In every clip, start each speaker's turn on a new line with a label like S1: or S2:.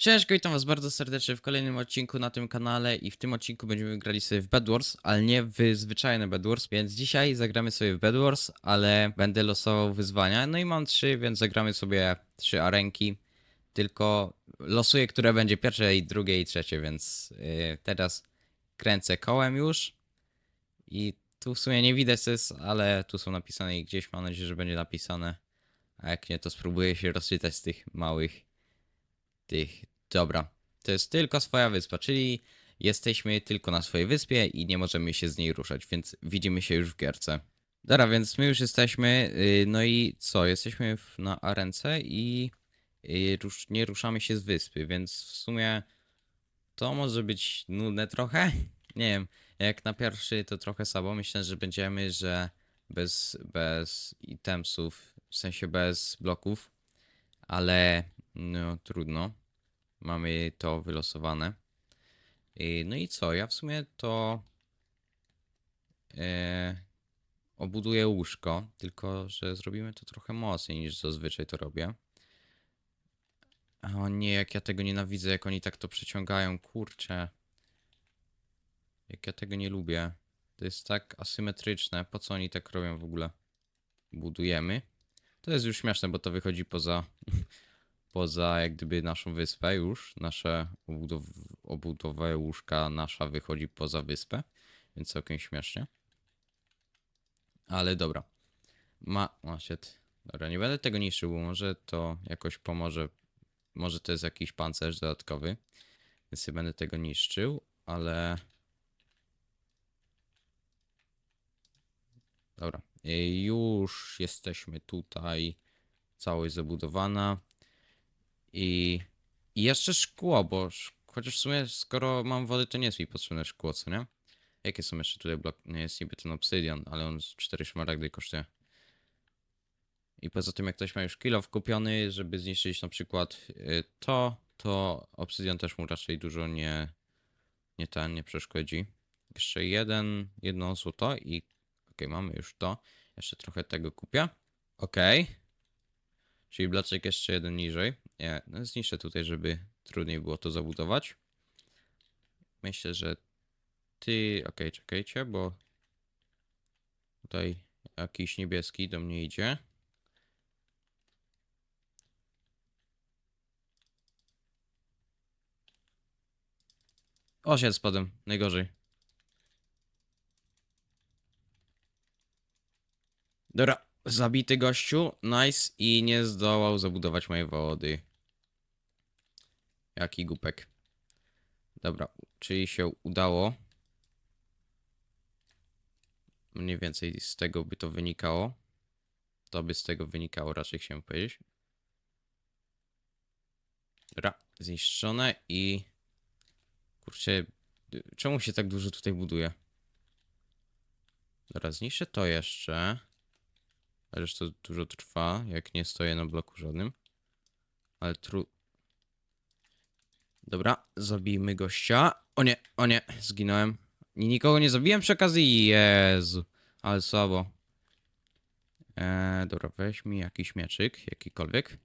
S1: Cześć, witam was bardzo serdecznie w kolejnym odcinku na tym kanale i w tym odcinku będziemy grali sobie w Bed Wars, ale nie w zwyczajne Bed Wars, więc dzisiaj zagramy sobie w Bed Wars, ale będę losował wyzwania, no i mam trzy, więc zagramy sobie trzy arenki, tylko losuję, które będzie pierwsze i drugie i trzecie, więc yy, teraz kręcę kołem już i tu w sumie nie widać co ale tu są napisane i gdzieś mam nadzieję, że będzie napisane, a jak nie to spróbuję się rozczytać z tych małych tych. Dobra. To jest tylko swoja wyspa, czyli jesteśmy tylko na swojej wyspie i nie możemy się z niej ruszać, więc widzimy się już w gierce. Dobra, więc my już jesteśmy. yy, No i co? Jesteśmy na arence i rusz, nie ruszamy się z wyspy, więc w sumie to może być nudne trochę. Nie wiem, jak na pierwszy to trochę słabo. Myślę, że będziemy, że bez, bez itemsów, w sensie bez bloków, ale no trudno. Mamy to wylosowane. No i co? Ja w sumie to e, obuduję łóżko, tylko że zrobimy to trochę mocniej niż zazwyczaj to robię. O nie, jak ja tego nienawidzę, jak oni tak to przeciągają, kurczę. Jak ja tego nie lubię. To jest tak asymetryczne. Po co oni tak robią w ogóle? Budujemy. To jest już śmieszne, bo to wychodzi poza poza jak gdyby naszą wyspę już. Nasze obudow łóżka nasza wychodzi poza wyspę, więc całkiem śmiesznie. Ale dobra. Ma... O. Dobra, nie będę tego niszczył, bo może to jakoś pomoże. Może to jest jakiś pancerz dodatkowy, więc nie będę tego niszczył, ale... Dobra. I Już jesteśmy tutaj. Całość zabudowana. I, I jeszcze szkło, bo sz- chociaż w sumie skoro mam wodę, to nie jest mi potrzebne szkło, co nie? Jakie są jeszcze tutaj bloki? Nie jest niby ten obsydian, ale on z 4 szmaragdy kosztuje. I poza tym jak ktoś ma już kilo wkupiony, żeby zniszczyć na przykład y, to, to obsydian też mu raczej dużo nie, nie ten, nie przeszkodzi. Jeszcze jeden, jedno złoto i okej, mamy już to. Jeszcze trochę tego kupię. Okej. Czyli bloczek jeszcze jeden niżej. Nie, no zniszczę tutaj, żeby trudniej było to zabudować. Myślę, że ty... Okej, czekajcie, bo tutaj jakiś niebieski do mnie idzie. O, się spadłem. Najgorzej. Dobra, zabity gościu, nice i nie zdołał zabudować mojej wody. Jaki głupek. Dobra, czyli się udało. Mniej więcej z tego by to wynikało. To by z tego wynikało, raczej chciałem powiedzieć. Dobra, zniszczone i... Kurczę, czemu się tak dużo tutaj buduje? Dobra, zniszczę to jeszcze. Chociaż to dużo trwa, jak nie stoję na bloku żadnym. Ale tru... Dobra, zabijmy gościa. O nie, o nie, zginąłem. Nikogo nie zabiłem przy okazji? Jezu, ale słabo. Eee, dobra, weź mi jakiś mieczyk, jakikolwiek.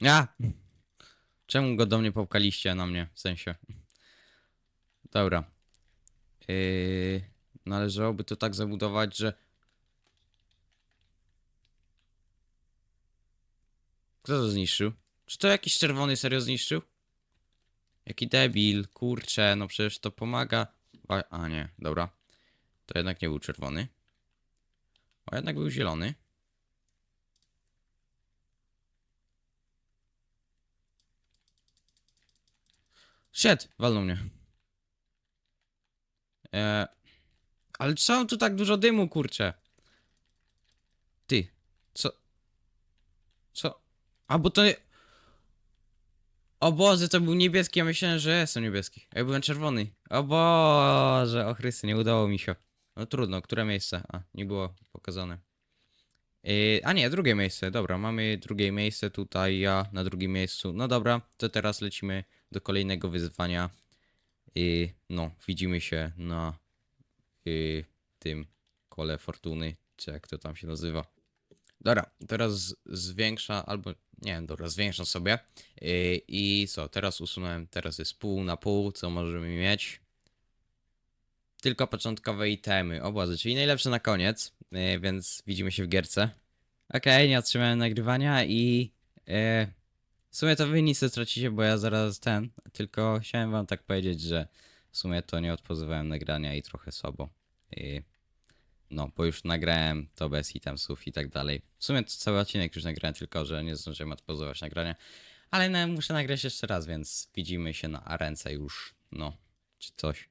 S1: Ja! Czemu go do mnie popkaliście na mnie, w sensie? Dobra. Yy, należałoby to tak zabudować, że. Kto to zniszczył? Czy to jakiś czerwony serio zniszczył? Jaki debil, kurczę, no przecież to pomaga. A, a nie, dobra. To jednak nie był czerwony. A jednak był zielony. Shit, walnął mnie. E, ale czemu tu tak dużo dymu, kurczę? Ty, co? Co? A bo to... O Boże, to był niebieski, ja myślałem, że jestem niebieski. Ja byłem czerwony. O Boże, o Chrysty, nie udało mi się. No trudno, które miejsce? A, nie było pokazane. Yy, a nie, drugie miejsce, dobra, mamy drugie miejsce tutaj, ja na drugim miejscu. No dobra, to teraz lecimy do kolejnego wyzwania. I no, widzimy się na y, tym kole fortuny. czy jak to tam się nazywa. Dobra, teraz zwiększa, albo nie, dobra, zwiększam sobie. Yy, I co, teraz usunąłem, teraz jest pół na pół, co możemy mieć. Tylko początkowe itemy, obrazy, czyli najlepsze na koniec, yy, więc widzimy się w gierce. Okej, nie otrzymałem nagrywania i yy, w sumie to wy nic stracicie, bo ja zaraz ten, tylko chciałem wam tak powiedzieć, że w sumie to nie odpozywałem nagrania i trochę słabo. Yy, no, bo już nagrałem to bez itemsów i tak dalej. W sumie to cały odcinek już nagrałem, tylko że nie zdążyłem odpozować nagrania. Ale no, muszę nagrać jeszcze raz, więc widzimy się na arence już, no, czy coś.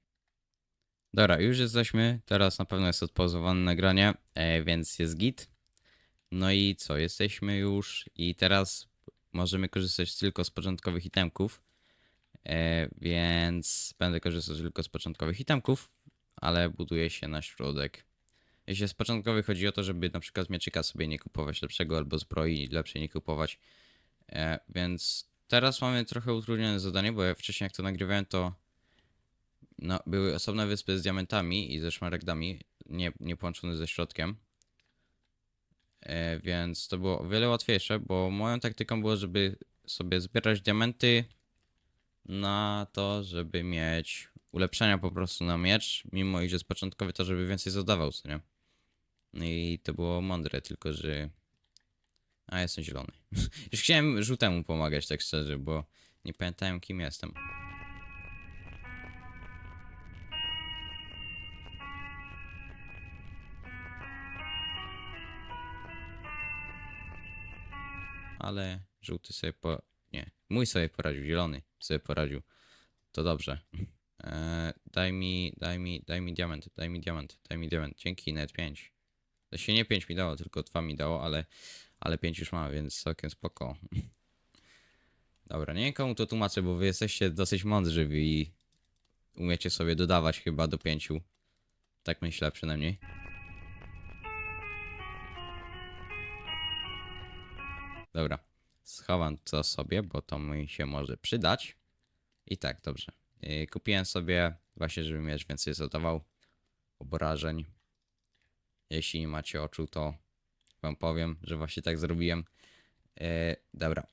S1: Dobra, już jesteśmy. Teraz na pewno jest odpozowane nagranie, e, więc jest git. No i co, jesteśmy już i teraz możemy korzystać tylko z początkowych itemków. E, więc będę korzystał tylko z początkowych itemków, ale buduję się na środek. Jeśli z początkowych chodzi o to, żeby na przykład mieczyka sobie nie kupować lepszego albo zbroi lepszej nie kupować. E, więc teraz mamy trochę utrudnione zadanie, bo ja wcześniej jak to nagrywałem, to no, były osobne wyspy z diamentami i ze szmaragdami, nie, nie połączone ze środkiem. E, więc to było o wiele łatwiejsze, bo moją taktyką było, żeby sobie zbierać diamenty na to, żeby mieć ulepszenia po prostu na miecz, mimo iż jest początkowy to, żeby więcej zadawał, co nie? No i to było mądre, tylko że... A, jestem zielony. Już chciałem żółtemu pomagać, tak szczerze, bo nie pamiętałem kim jestem. Ale żółty sobie po... Nie, mój sobie poradził, zielony sobie poradził. To dobrze. Eee, daj mi, daj mi, daj mi diament, daj mi diament, daj mi diament. Dzięki, net 5. To się nie 5 mi dało, tylko 2 mi dało, ale, ale 5 już ma, więc całkiem spoko. Dobra, nie wiem komu to tłumaczę, bo wy jesteście dosyć mądrzy i umiecie sobie dodawać chyba do 5. Tak myślę przynajmniej. Dobra, schowam to sobie, bo to mi się może przydać. I tak, dobrze. Yy, kupiłem sobie właśnie, żeby mieć więcej zadawał obrażeń. Jeśli nie macie oczu, to wam powiem, że właśnie tak zrobiłem. E, dobra.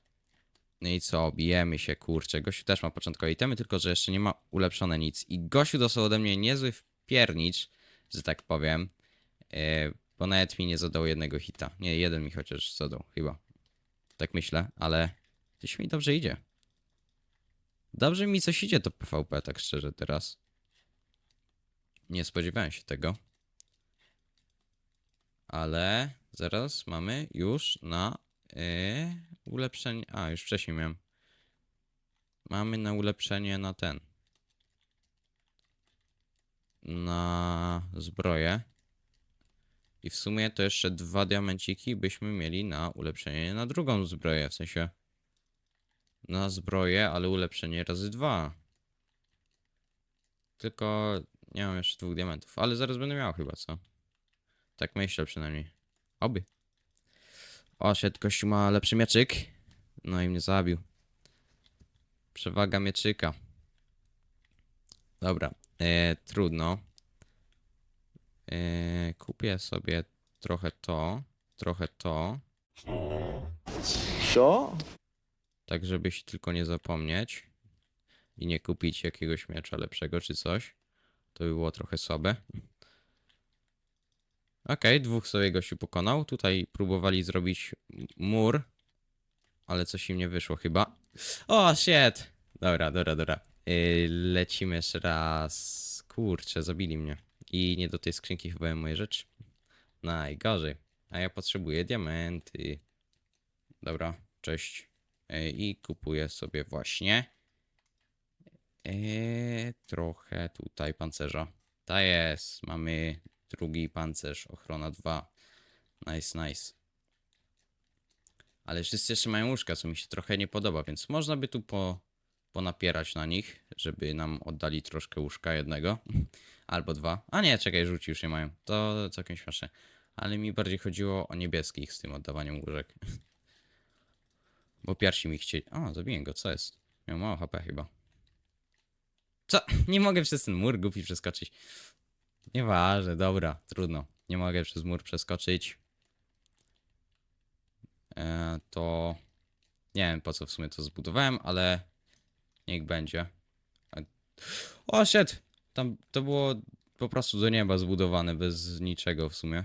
S1: No i co, bijemy się, kurczę. Gościu też ma początkowe itemy, tylko że jeszcze nie ma ulepszone nic. I gościu dostał ode mnie niezły wpiernicz, że tak powiem. E, bo nawet mi nie zadał jednego hita. Nie, jeden mi chociaż zadał, chyba. Tak myślę, ale gdzieś mi dobrze idzie. Dobrze mi coś idzie to PvP, tak szczerze teraz. Nie spodziewałem się tego. Ale zaraz mamy już na yy, ulepszenie. A, już wcześniej miałem. Mamy na ulepszenie na ten. Na zbroję. I w sumie to jeszcze dwa diamenciki byśmy mieli na ulepszenie na drugą zbroję. W sensie na zbroję, ale ulepszenie razy dwa. Tylko nie mam jeszcze dwóch diamentów, ale zaraz będę miał chyba, co? Tak myślę przynajmniej. Oby. O, shit, gościu ma lepszy mieczyk. No i mnie zabił. Przewaga mieczyka. Dobra, e, trudno. E, kupię sobie trochę to, trochę to,
S2: Co?
S1: tak żebyś tylko nie zapomnieć i nie kupić jakiegoś miecza lepszego czy coś. To by było trochę słabe. Okej, dwóch sobie gościu pokonał. Tutaj próbowali zrobić mur, ale coś im nie wyszło chyba. O, shit! Dobra, dobra, dobra. Yy, lecimy jeszcze raz. Kurczę, zabili mnie. I nie do tej skrzynki chyba moje rzeczy. Najgorzej. A ja potrzebuję diamenty. Dobra, cześć. Yy, I kupuję sobie właśnie yy, trochę tutaj pancerza. Ta jest. Mamy drugi pancerz, ochrona 2. Nice, nice. Ale wszyscy jeszcze mają łóżka, co mi się trochę nie podoba, więc można by tu po, ponapierać na nich, żeby nam oddali troszkę łóżka jednego. Albo dwa. A nie, czekaj, rzuci już nie mają. To całkiem śmieszne. Ale mi bardziej chodziło o niebieskich z tym oddawaniem łóżek. Bo pierwsi mi chcieli... O, zabiję go, co jest? Miał mało HP chyba. Co? Nie mogę przez ten mur głupi przeskoczyć. Nieważne, dobra, trudno. nie mogę przez mur przeskoczyć, e, to nie wiem po co w sumie to zbudowałem, ale niech będzie. O, shit! Tam to było po prostu do nieba zbudowane, bez niczego w sumie.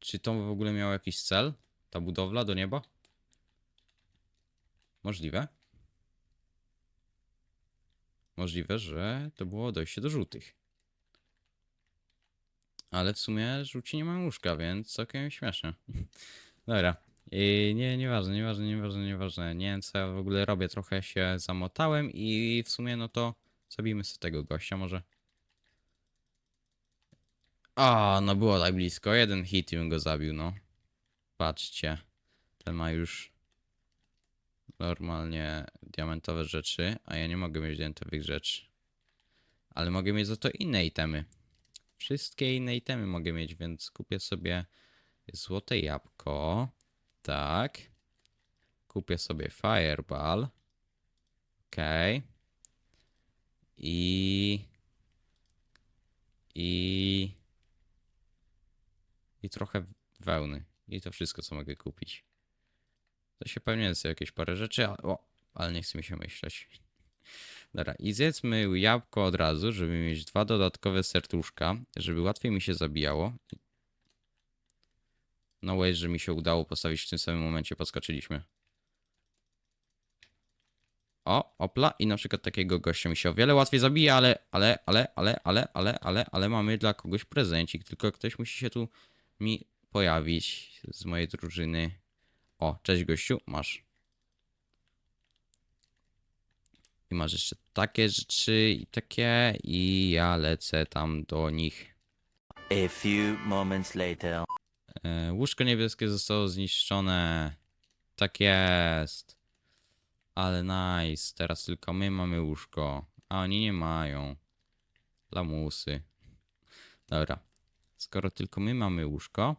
S1: Czy to w ogóle miało jakiś cel? Ta budowla do nieba? Możliwe. Możliwe, że to było dojście do żółtych. Ale w sumie żółci nie mają łóżka, więc całkiem śmieszne. Dobra. I nie, nieważne, nieważne, nieważne, nieważne. Nie wiem co ja w ogóle robię, trochę się zamotałem i w sumie no to zabijmy sobie tego gościa może. A, no było tak blisko. Jeden hit i bym go zabił, no. Patrzcie. Ten ma już normalnie diamentowe rzeczy, a ja nie mogę mieć diamentowych rzeczy. Ale mogę mieć za to inne itemy. Wszystkie inne itemy mogę mieć, więc kupię sobie złote jabłko. Tak. Kupię sobie fireball. Okej. I... I... I trochę wełny. I to wszystko, co mogę kupić. To się pewnie jest jakieś parę rzeczy, a, o, ale nie chce mi się myśleć. Dobra, i zjedzmy jabłko od razu, żeby mieć dwa dodatkowe serduszka, żeby łatwiej mi się zabijało. No way, że mi się udało postawić w tym samym momencie, podskoczyliśmy. O, opla i na przykład takiego gościa mi się o wiele łatwiej zabija, ale, ale, ale, ale, ale, ale, ale, ale mamy dla kogoś prezencik, tylko ktoś musi się tu mi pojawić z mojej drużyny. O, cześć gościu, masz. I masz jeszcze takie rzeczy i takie i ja lecę tam do nich.
S2: A few moments later.
S1: E, łóżko niebieskie zostało zniszczone. Tak jest. Ale nice. Teraz tylko my mamy łóżko. A oni nie mają. Lamusy. Dobra. Skoro tylko my mamy łóżko,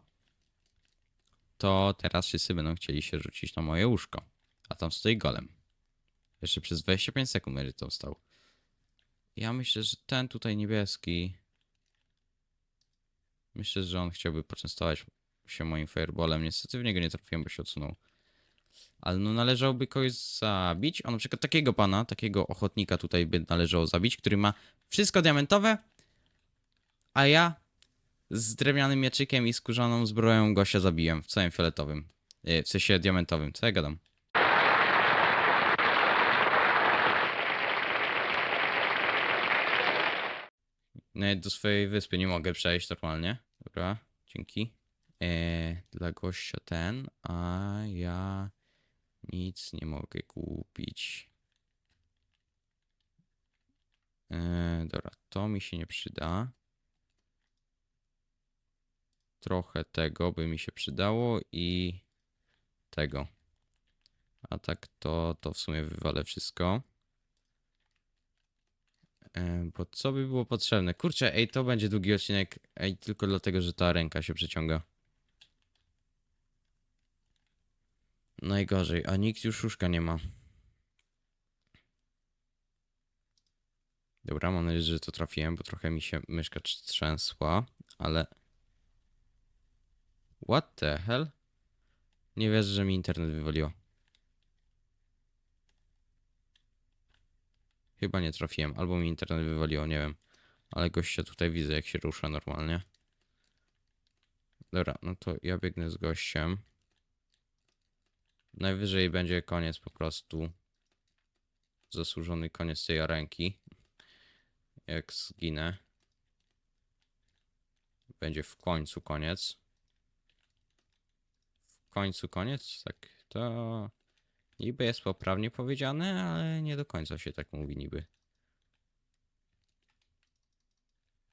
S1: to teraz wszyscy będą chcieli się rzucić na moje łóżko. A tam stoi golem. Jeszcze przez 25 sekund będzie tam stał. Ja myślę, że ten tutaj niebieski. Myślę, że on chciałby poczęstować się moim fireballem. Niestety w niego nie trafiłem, bo się odsunął. Ale no należałoby kogoś zabić. O, na przykład takiego pana, takiego ochotnika tutaj by należało zabić, który ma wszystko diamentowe, a ja z drewnianym mieczykiem i skórzaną zbroją gościa zabiłem w całym fioletowym. Yy, W sensie diamentowym. Co ja gadam? Nawet do swojej wyspy nie mogę przejść normalnie. Dobra, dzięki. Eee, dla gościa ten, a ja nic nie mogę kupić. Eee, dobra, to mi się nie przyda. Trochę tego by mi się przydało i tego. A tak to, to w sumie wywalę wszystko. E, Bo co by było potrzebne? Kurczę, ej, to będzie długi odcinek, ej, tylko dlatego, że ta ręka się przeciąga. Najgorzej, a nikt już łóżka nie ma. Dobra, mam nadzieję, że to trafiłem, bo trochę mi się myszka trz- trzęsła, ale... What the hell? Nie wierzę, że mi internet wywaliło. Chyba nie trafiłem, albo mi internet wywaliło, nie wiem. Ale gościa tutaj widzę, jak się rusza normalnie. Dobra, no to ja biegnę z gościem. Najwyżej będzie koniec po prostu. Zasłużony koniec tej arenki. Jak zginę. Będzie w końcu koniec. Końcu koniec? Tak, to niby jest poprawnie powiedziane, ale nie do końca się tak mówi niby.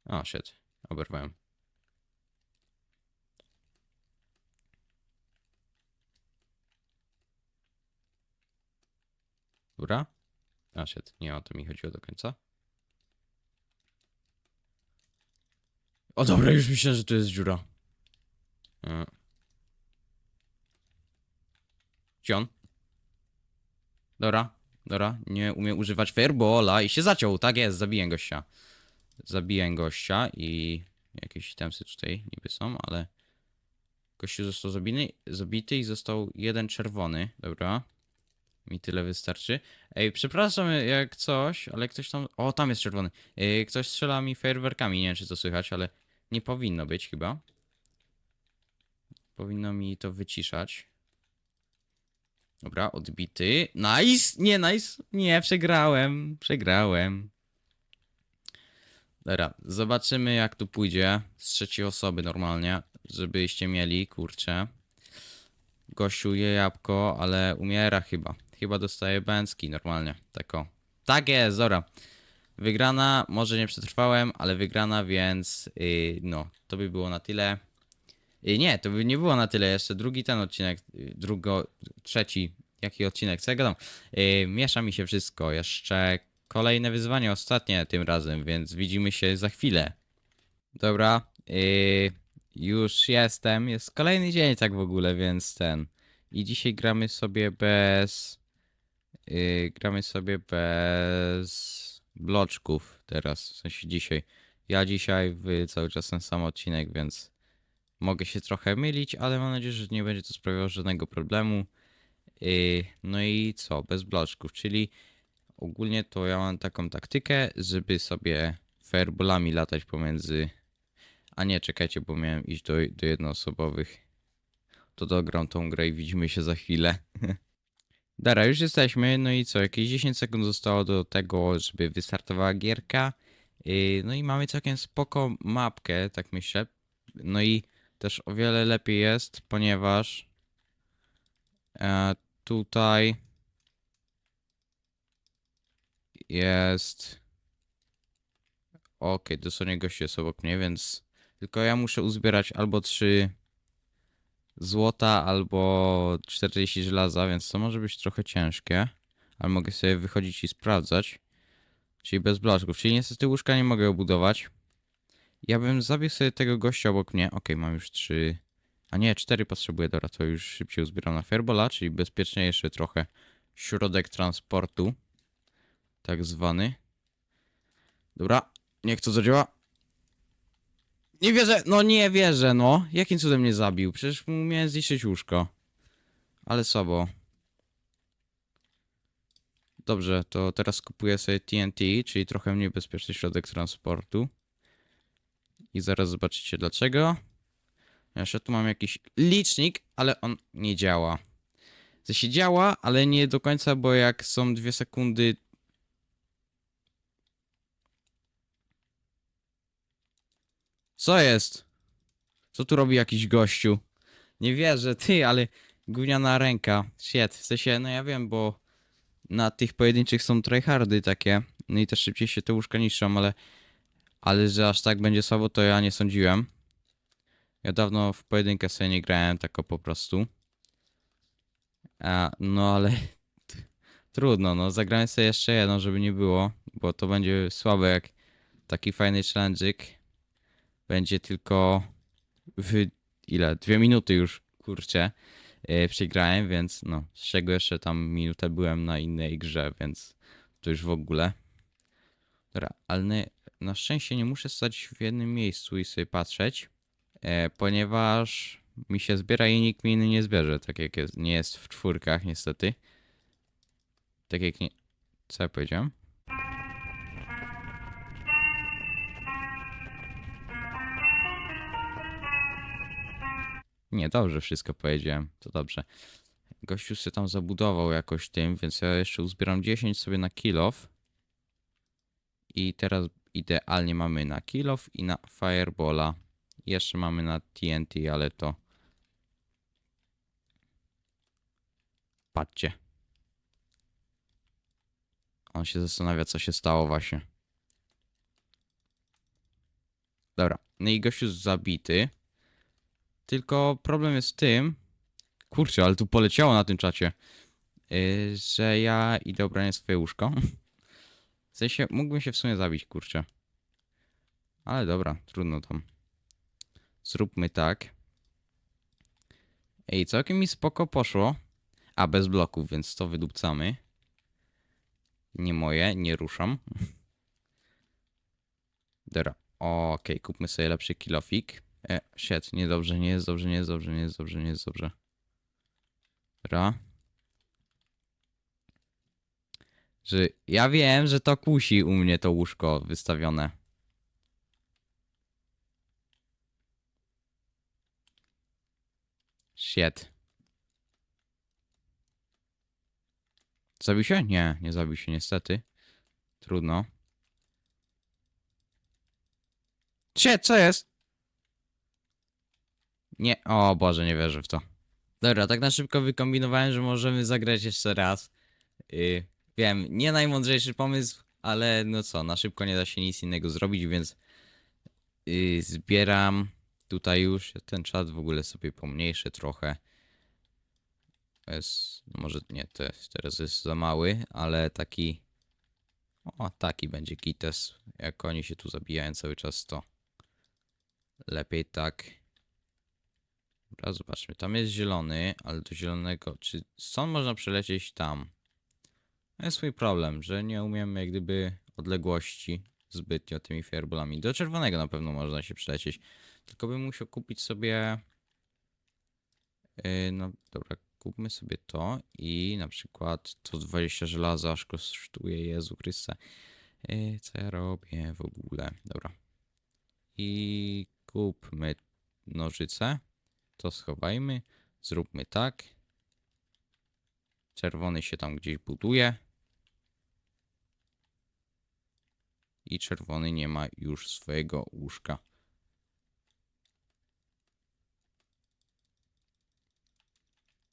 S1: A, shit. Oberwałem. Dobra? A, shit. Nie o to mi chodziło do końca. O dobra, już myślę, że tu jest dziura. E. Gdzie on? Dobra, dobra, nie umie używać fireballa i się zaciął, tak jest, zabiję gościa. Zabiję gościa i Jakieś temsy tutaj niby są, ale... Gościu został zabity, zabity i został jeden czerwony. Dobra. Mi tyle wystarczy. Ej, przepraszam jak coś, ale ktoś tam... O, tam jest czerwony. Ej, ktoś strzela mi fajerwerkami, nie wiem czy to słychać, ale nie powinno być chyba. Powinno mi to wyciszać. Dobra, odbity. Nice! Nie, nice! Nie, przegrałem. Przegrałem. Dobra, zobaczymy jak tu pójdzie z trzeciej osoby normalnie, żebyście mieli, kurczę. Gościu je jabłko, ale umiera chyba. Chyba dostaje bęcki normalnie, tako. Tak jest, dobra. Wygrana, może nie przetrwałem, ale wygrana, więc yy, no, to by było na tyle. Yy, nie, to by nie było na tyle, jeszcze drugi ten odcinek, yy, drugo, trzeci, jaki odcinek, co ja gadam? Yy, miesza mi się wszystko, jeszcze kolejne wyzwanie, ostatnie tym razem, więc widzimy się za chwilę. Dobra, już jestem, jest kolejny dzień tak w ogóle, więc ten. I dzisiaj gramy sobie bez... Gramy sobie bez bloczków teraz, w sensie dzisiaj. Ja dzisiaj w cały czas ten sam odcinek, więc mogę się trochę mylić, ale mam nadzieję, że nie będzie to sprawiało żadnego problemu. Yy, no i co, bez bloczków, czyli ogólnie to ja mam taką taktykę, żeby sobie fireballami latać pomiędzy... A nie, czekajcie, bo miałem iść do, do jednoosobowych. To dogram tą grę i widzimy się za chwilę. Dobra, już jesteśmy, no i co, jakieś 10 sekund zostało do tego, żeby wystartowała gierka. Yy, no i mamy całkiem spoko mapkę, tak myślę. No i też o wiele lepiej jest, ponieważ e, tutaj jest... Okej, dosłownie gościu jest obok mnie, więc tylko ja muszę uzbierać albo 3 złota, albo 40 żelaza, więc to może być trochę ciężkie. Ale mogę sobie wychodzić i sprawdzać. Czyli bez blaszków. Czyli niestety łóżka nie mogę obudować. Ja bym zabił sobie tego gościa obok mnie. Okej, mam już 3. A nie, 4 potrzebuję. Dobra, to już szybciej uzbieram na Fairbola, czyli bezpiecznie jeszcze trochę środek transportu. Tak zwany. Dobra, niech to zadziała. Nie wierzę, no nie wierzę, no. Jakim cudem mnie zabił? Przecież mu miałem zniszczyć łóżko. Ale słabo. Dobrze, to teraz kupuję sobie TNT, czyli trochę mniej bezpieczny środek transportu. I zaraz zobaczycie dlaczego. Jeszcze tu mam jakiś licznik, ale on nie działa. To się działa, ale nie do końca, bo jak są dwie sekundy Co jest? Co tu robi jakiś gościu? Nie wierzę, ty, ale gówniana ręka. Shit, w sensie, no ja wiem, bo na tych pojedynczych są tryhardy takie, no i też szybciej się te łóżka niszczą, ale ale że aż tak będzie słabo, to ja nie sądziłem. Ja dawno w pojedynkę sobie nie grałem, tak po prostu. A, no ale trudno, no zagrałem sobie jeszcze jedno, żeby nie było, bo to będzie słabe jak taki fajny challenge'ik będzie tylko w ile? Dwie minuty już, kurczę, yy, przegrałem, więc no, z czego jeszcze tam minutę byłem na innej grze, więc to już w ogóle. Dobra, ale na szczęście nie muszę stać w jednym miejscu i sobie patrzeć, e, ponieważ mi się zbiera i nikt mi inny nie zbierze, tak jak jest, nie jest w czwórkach niestety. Tak jak nie... Co ja powiedziałem? Nie, dobrze wszystko powiedziałem, to dobrze. Gościu się tam zabudował jakoś tym, więc ja jeszcze uzbieram 10 sobie na kilof. I teraz idealnie mamy na kilof i na firebola. Jeszcze mamy na TNT, ale to... Patrzcie. On się zastanawia, co się stało właśnie. Dobra, no i gościu zabity. Tylko problem jest w tym. Kurczę, ale tu poleciało na tym czacie. Yy, że ja idę obraniać swoje łóżko. W sensie, mógłbym się w sumie zabić, kurczę. Ale dobra, trudno tam. Zróbmy tak. Ej, całkiem mi spoko poszło. A, bez bloków, więc to wydupcamy. Nie moje, nie ruszam. Dobra, Okej, kupmy sobie lepszy kilofik. E, shit, niedobrze, nie jest dobrze, nie jest dobrze, nie jest dobrze, nie jest dobrze. Dobra. Że ja wiem, że to kusi u mnie to łóżko wystawione. Shit. Zabił się? Nie, nie zabił się niestety. Trudno. Shit, co jest? Nie, o Boże, nie wierzę w to. Dobra, tak na szybko wykombinowałem, że możemy zagrać jeszcze raz. Yy, wiem, nie najmądrzejszy pomysł, ale no co, na szybko nie da się nic innego zrobić, więc yy, zbieram tutaj już ten czat w ogóle sobie pomniejszy trochę. Jest, no może nie, to jest, teraz jest za mały, ale taki, o taki będzie kites, jak oni się tu zabijają cały czas to lepiej tak. Dobra, zobaczmy. Tam jest zielony, ale do zielonego. Czy stąd można przelecieć tam? To jest mój problem, że nie umiem jak gdyby odległości zbytnio tymi fireballami. Do czerwonego na pewno można się przelecieć. Tylko bym musiał kupić sobie. Yy, no dobra, kupmy sobie to i na przykład to 20 żelaza aż kosztuje Jezu Chryste. Yy, co ja robię w ogóle? Dobra. I kupmy nożyce. To schowajmy. Zróbmy tak. Czerwony się tam gdzieś buduje. I czerwony nie ma już swojego łóżka.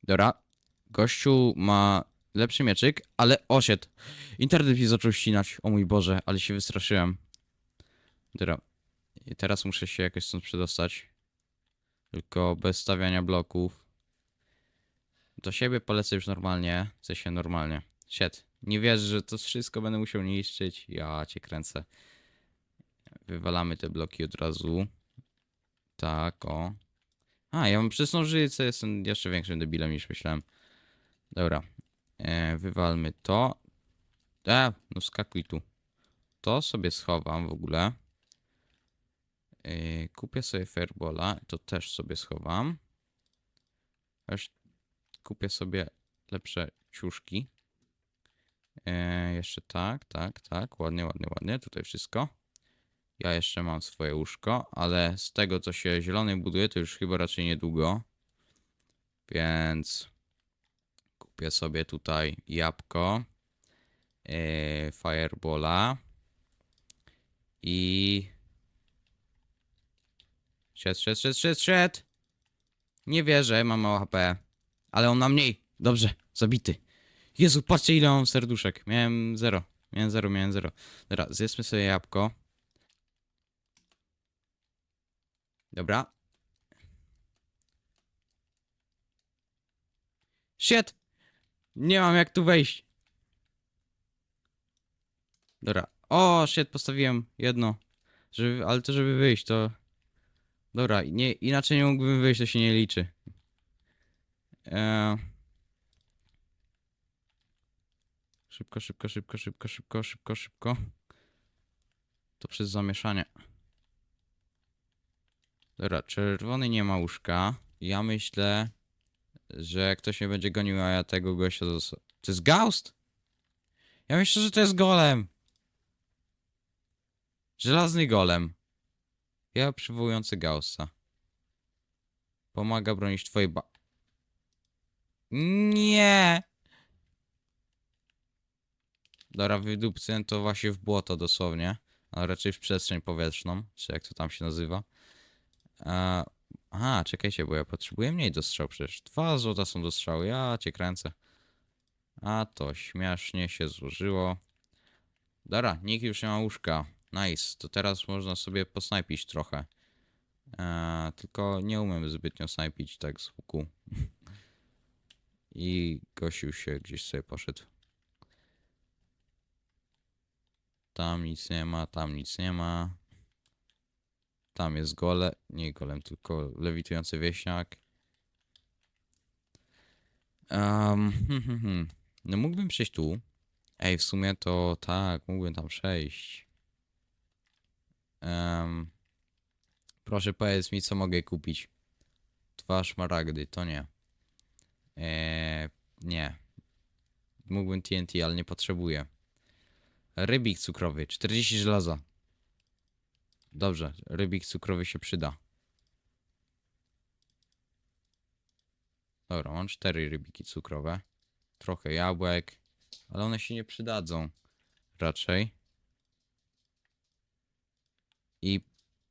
S1: Dobra. Gościu ma lepszy mieczyk, ale osiedł. Internet mi zaczął ścinać. O mój Boże, ale się wystraszyłem. Dobra. I teraz muszę się jakoś stąd przedostać. Tylko bez stawiania bloków. Do siebie polecę już normalnie. W sensie normalnie. Shit. Nie wierzę, że to wszystko będę musiał niszczyć. Ja cię kręcę. Wywalamy te bloki od razu. Tak, o. A, ja mam przysną życie, jestem jeszcze większym debilem niż myślałem. Dobra. E, wywalmy to. E, no skakuj tu. To sobie schowam w ogóle. Yy, kupię sobie Firebola, to też sobie schowam. Też kupię sobie lepsze ciuszki. Yy, jeszcze tak, tak, tak, ładnie, ładnie, ładnie, tutaj wszystko. Ja jeszcze mam swoje łóżko, ale z tego co się zielony buduje, to już chyba raczej niedługo. Więc kupię sobie tutaj jabłko, yy, Firebola i Szedł, szedł, szedł, szedł, szedł. Nie wierzę, mam mało HP. Ale on ma mniej. Dobrze, zabity. Jezu, patrzcie ile mam serduszek. Miałem zero. Miałem zero, miałem zero. Dobra, zjedzmy sobie jabłko. Dobra. Shit! Nie mam jak tu wejść. Dobra. O, shit, postawiłem jedno. Żeby, ale to żeby wyjść, to... Dobra, nie, inaczej nie mógłbym wyjść, to się nie liczy. Eee... Szybko, szybko, szybko, szybko, szybko, szybko, szybko. To przez zamieszanie. Dobra, czerwony nie ma łóżka. Ja myślę, że ktoś mnie będzie gonił, a ja tego gościa dos... To jest Ghost? Ja myślę, że to jest golem. Żelazny golem. Ja przywołujący Gaussa. Pomaga bronić twojej ba... Nie! Dobra, wydupcę to właśnie w błoto dosłownie. A raczej w przestrzeń powietrzną, czy jak to tam się nazywa. E, aha, czekajcie, bo ja potrzebuję mniej do strzał przecież. Dwa złota są do ja cię kręcę. A to śmiesznie się złożyło. Dobra, nikt już nie ma łóżka. Nice, to teraz można sobie posnajpić trochę. Eee, tylko nie umiem zbytnio snajpić tak z łuku. I Gosiu się gdzieś sobie poszedł. Tam nic nie ma, tam nic nie ma. Tam jest gole, nie golem, tylko lewitujący wieśniak. Um, no mógłbym przejść tu. Ej, w sumie to tak, mógłbym tam przejść. Em, proszę powiedz mi, co mogę kupić. Dwa szmaragdy, to nie. Eee, nie. Mógłbym TNT, ale nie potrzebuję. Rybik cukrowy, 40 żelaza. Dobrze, rybik cukrowy się przyda. Dobra, mam cztery rybiki cukrowe. Trochę jabłek, ale one się nie przydadzą. Raczej. I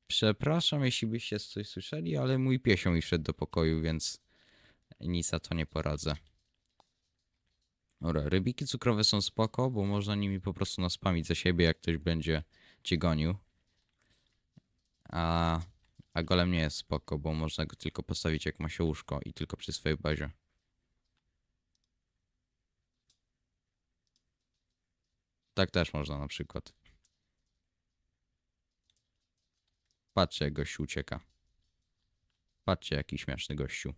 S1: przepraszam, jeśli byście coś słyszeli, ale mój piesio mi wszedł do pokoju, więc nic na to nie poradzę. Dobra, rybiki cukrowe są spoko, bo można nimi po prostu naspamić za siebie, jak ktoś będzie cię gonił. A, a golem nie jest spoko, bo można go tylko postawić jak ma się łóżko i tylko przy swojej bazie. Tak też można na przykład. Patrzcie, jak gościu ucieka. Patrzcie, jaki śmieszny gościu.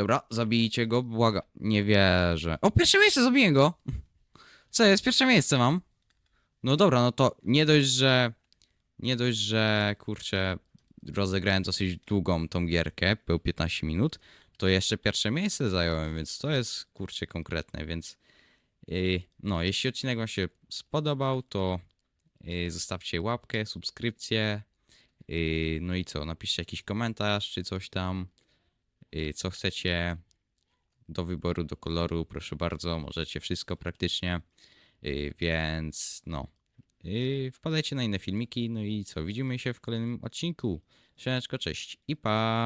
S1: Dobra, zabijcie go, błaga. Nie wierzę. O, pierwsze miejsce, zabiję go! Co jest? Pierwsze miejsce mam. No dobra, no to nie dość, że... Nie dość, że kurczę, rozegrałem dosyć długą tą gierkę, był 15 minut, to jeszcze pierwsze miejsce zająłem, więc to jest kurczę konkretne, więc yy, no, jeśli odcinek wam się spodobał, to yy, zostawcie łapkę, subskrypcję, yy, no i co, napiszcie jakiś komentarz czy coś tam, co chcecie do wyboru, do koloru, proszę bardzo, możecie wszystko praktycznie, yy, więc no, yy, wpadajcie na inne filmiki, no i co, widzimy się w kolejnym odcinku, Siemeczko, cześć i pa!